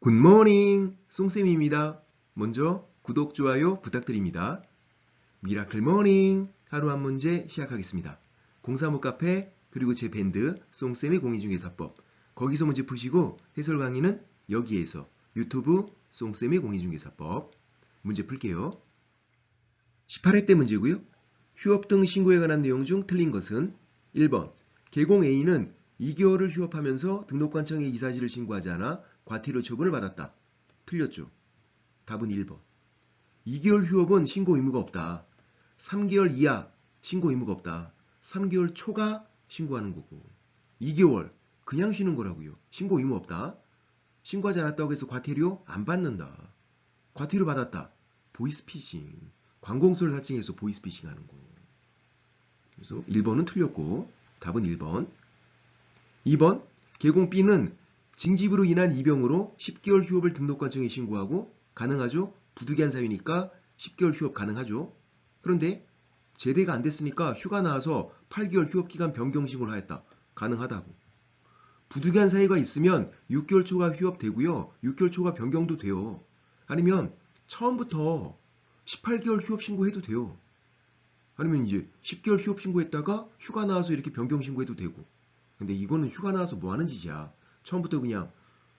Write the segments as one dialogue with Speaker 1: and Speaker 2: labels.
Speaker 1: 굿모닝 송쌤입니다. 먼저 구독, 좋아요 부탁드립니다. 미라클 모닝 하루 한 문제 시작하겠습니다. 공사무 카페 그리고 제 밴드 송쌤의 공인중개사법 거기서 문제 푸시고 해설 강의는 여기에서 유튜브 송쌤의 공인중개사법 문제 풀게요. 18회 때 문제고요. 휴업 등 신고에 관한 내용 중 틀린 것은 1번 개공 A는 2개월을 휴업하면서 등록관청에 이사실을 신고하지 않아 과태료 처분을 받았다. 틀렸죠. 답은 1번. 2개월 휴업은 신고 의무가 없다. 3개월 이하 신고 의무가 없다. 3개월 초가 신고하는 거고. 2개월 그냥 쉬는 거라고요. 신고 의무 없다. 신고하지 않았다고 해서 과태료 안 받는다. 과태료 받았다. 보이스피싱. 관공서를 사칭해서 보이스피싱 하는 거. 그래서 1번은 틀렸고 답은 1번. 2번 개공 B는 징집으로 인한 이병으로 10개월 휴업을 등록관청에 신고하고 가능하죠. 부득이한 사유니까 10개월 휴업 가능하죠. 그런데 제대가 안 됐으니까 휴가 나와서 8개월 휴업 기간 변경 신고를 하였다. 가능하다고. 부득이한 사유가 있으면 6개월 초가 휴업 되고요. 6개월 초가 변경도 돼요. 아니면 처음부터 18개월 휴업 신고해도 돼요. 아니면 이제 10개월 휴업 신고했다가 휴가 나와서 이렇게 변경 신고해도 되고. 근데 이거는 휴가 나와서 뭐 하는 짓이야. 처음부터 그냥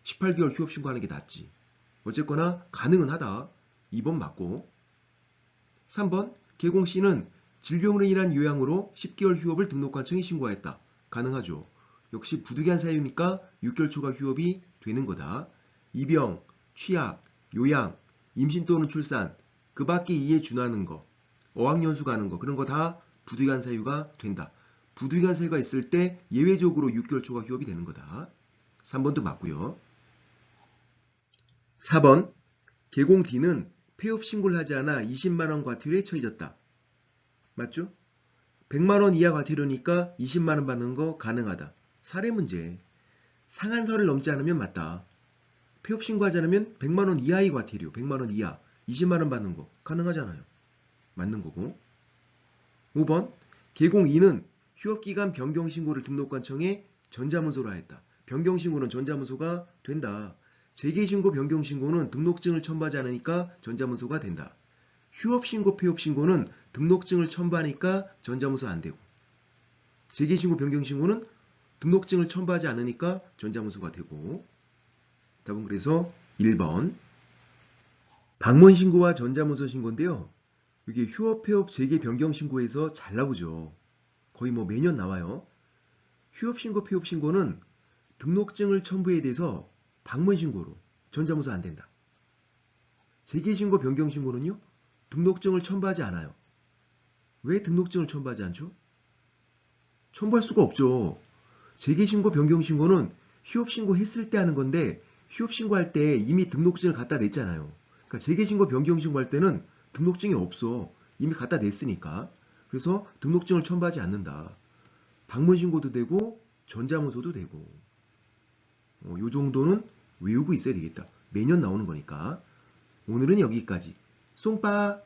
Speaker 1: 18개월 휴업 신고 하는 게 낫지. 어쨌거나 가능은 하다. 2번 맞고. 3번 개공 씨는 질병으로 인한 요양으로 10개월 휴업을 등록관청에 신고하였다. 가능하죠. 역시 부득이한 사유니까 6개월 초과 휴업이 되는 거다. 이병, 취약, 요양, 임신 또는 출산, 그 밖에 이에 준하는 거, 어학연수 가는 거 그런 거 다 부득이한 사유가 된다. 부득이한 사유가 있을 때 예외적으로 6개월 초과 휴업이 되는 거다. 3번도 맞고요. 4번 개공 D는 폐업 신고를 하지 않아 20만원 과태료에 처해졌다. 맞죠? 100만원 이하 과태료니까 20만원 받는 거 가능하다. 사례 문제. 상한선을 넘지 않으면 맞다. 폐업 신고하지 않으면 100만원 이하의 과태료, 100만원 이하, 20만원 받는 거 가능하잖아요. 맞는 거고. 5번 개공 2는 휴업기간 변경 신고를 등록관청에 전자문서로 하였다. 변경 신고는 전자문서가 된다. 재개 신고 변경 신고는 등록증을 첨부하지 않으니까 전자문서가 된다. 휴업 신고 폐업 신고는 등록증을 첨부하니까 전자문서 안 되고. 재개 신고 변경 신고는 등록증을 첨부하지 않으니까 전자문서가 되고. 답은 그래서 1번. 방문 신고와 전자문서 신고인데요. 이게 휴업 폐업 재개 변경 신고에서 잘 나오죠. 거의 뭐 매년 나와요. 휴업 신고 폐업 신고는 등록증을 첨부에 대해서 방문 신고로 전자문서 안 된다. 재개 신고 변경 신고는요. 등록증을 첨부하지 않아요. 왜 등록증을 첨부하지 않죠? 첨부할 수가 없죠. 재개 신고 변경 신고는 휴업 신고 했을 때 하는 건데 휴업 신고할 때 이미 등록증을 갖다 냈잖아요. 그러니까 재개 신고 변경 신고할 때는 등록증이 없어. 이미 갖다 냈으니까. 그래서 등록증을 첨부하지 않는다. 방문 신고도 되고 전자문서도 되고. 어, 요 정도는 외우고 있어야 되겠다. 매년 나오는 거니까. 오늘은 여기까지. 쏭빠